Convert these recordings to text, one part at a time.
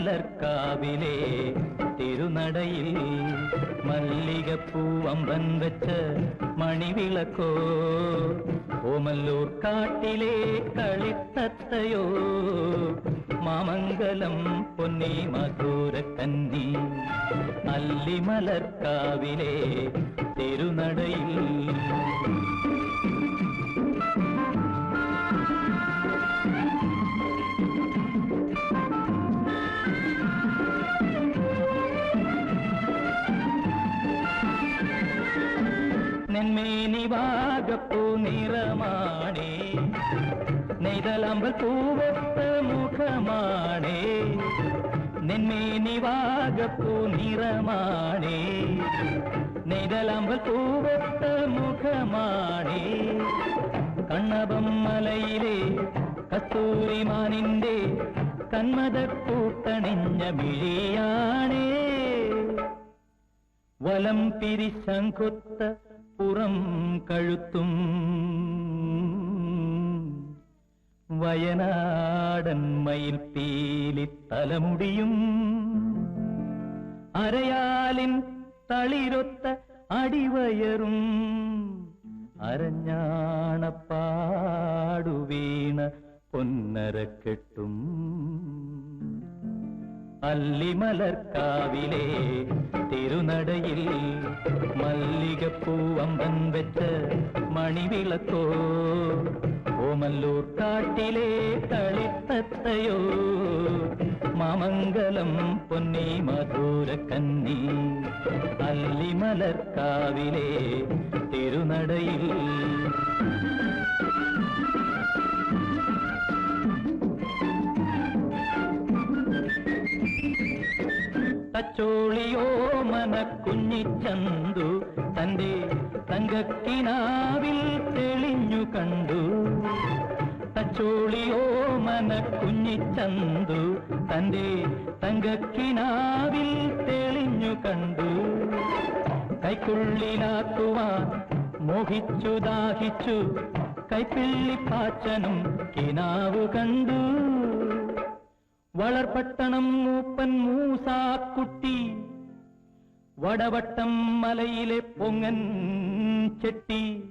അല്ലിമലർക്കാവിലെ തിരുനടയിൽ മല്ലികപ്പൂവമ്പൻ വെച്ച മണിവിളക്കോ ഓമല്ലൂർ കാട്ടിലെ കളിത്തത്തയോ മാമംഗലം പൊന്നി മധുര കന്നി അല്ലിമലർക്കാവിലെ തിരുനടയിൽ വാഗപ്പൂ നിറമാണേ. നെയ്തലമ്പൽ പൂവത്ത മുഖമാണേ. നെന്മേനി വാഗപ്പൂ നിറമാണേ. നെയ്തലമ്പൽ പൂവത്ത മുഖമാണേ. കണ്ണപം മലയിലെ കസ്തൂരിമാനിന്റെ കന്മതക്കൂട്ടണിഞ്ഞ മിഴിയാണേ വലം പിരിശങ്കൊത്ത പുറം കഴുത്തും വയനാടൻ മയിൽ പീലി തലമുടിയും അരയാലിൻ തളിരൊത്ത അടിവയറും അരഞ്ഞാണപ്പാടുവീണ പൊന്നരക്കെട്ടും അല്ലിമലർക്കാവിലെ തിരുനടയിൽ മല്ലികപ്പൂവമ്പൻ വെച്ച മണിവിളക്കോ? ഓമല്ലൂർ കാട്ടിലെ തളിത്തത്തയോ മാമംഗലം പൊന്നി മധുര കന്നി അല്ലിമലർക്കാവിലെ തിരുനടയിൽ തച്ചോളിയോ മന കുഞ്ഞിച്ചന്തു തന്റെ തങ്കക്കിനാവിൽ തെളിഞ്ഞു കണ്ടു. തച്ചോളിയോ മന കുഞ്ഞിച്ചന്തു തന്റെ തങ്കക്കിനാവിൽ തെളിഞ്ഞു കണ്ടു. കൈക്കുള്ളിലാക്കുവാൻ മോഹിച്ചു ദാഹിച്ചു കൈപ്പിള്ളിപ്പാച്ചനും കിനാവു കണ്ടു. വളർപട്ടണം മൂപ്പൻ മൂസാക്കുട്ടി. വടവട്ടം മലയിലെ പൊങ്ങൻ ചെട്ടി.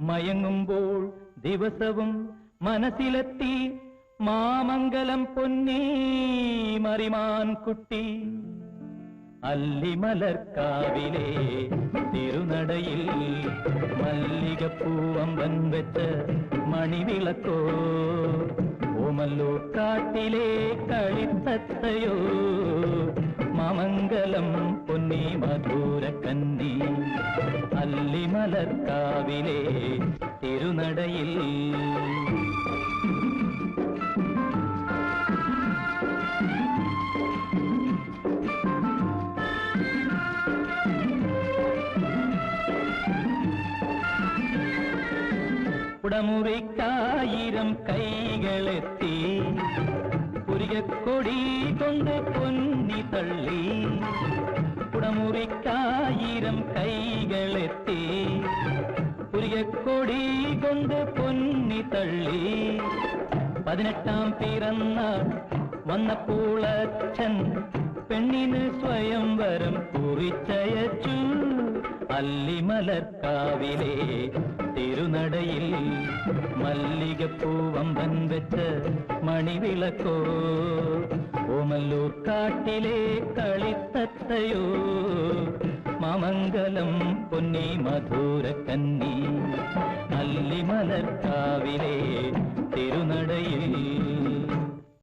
മയങ്ങുമ്പോൾ ദിവസവും മനസ്സിലെത്തി മാമംഗലം പൊന്നീ മറിമാൻ കുട്ടി. അല്ലിമലർക്കാവിലെ തിരുനടയിൽ മല്ലികപ്പൂവമ്പൻ വെച്ച മണിവിളക്കോ. ഓമല്ലൂർ കാട്ടിലെ കളിത്തത്തയോ? മാമംഗലം പൊന്നി മധുര കന്നി. അല്ലിമലക്കാവിലെ തിരുനടയിൽ. ഉടമുറിക്കായിരം കൈകളെത്തി. പുരികക്കൊടി കൊണ്ട് പൊന്നി തള്ളി. ഉടമുറിക്കായിരം കൈകളെത്തി. പുരികക്കൊടി കൊണ്ട് പൊന്നി തള്ളി. പതിനെട്ടാം പിറന്നാൾ വന്നപ്പോളച്ഛൻ പെണ്ണിന് സ്വയംവരം കുറിച്ചയച്ചു. അല്ലിമലർക്കാവിലെ തിരുനടയിൽ മല്ലികപ്പൂവമ്പൻ വെച്ച് മണിവിളക്കോ? ഓമല്ലൂർ കാട്ടിലെ കളിത്തത്തയോ? മമംഗലം പൊന്നി മധുര കന്നി അല്ലിമലർക്കാവിലെ തിരുനടയിൽ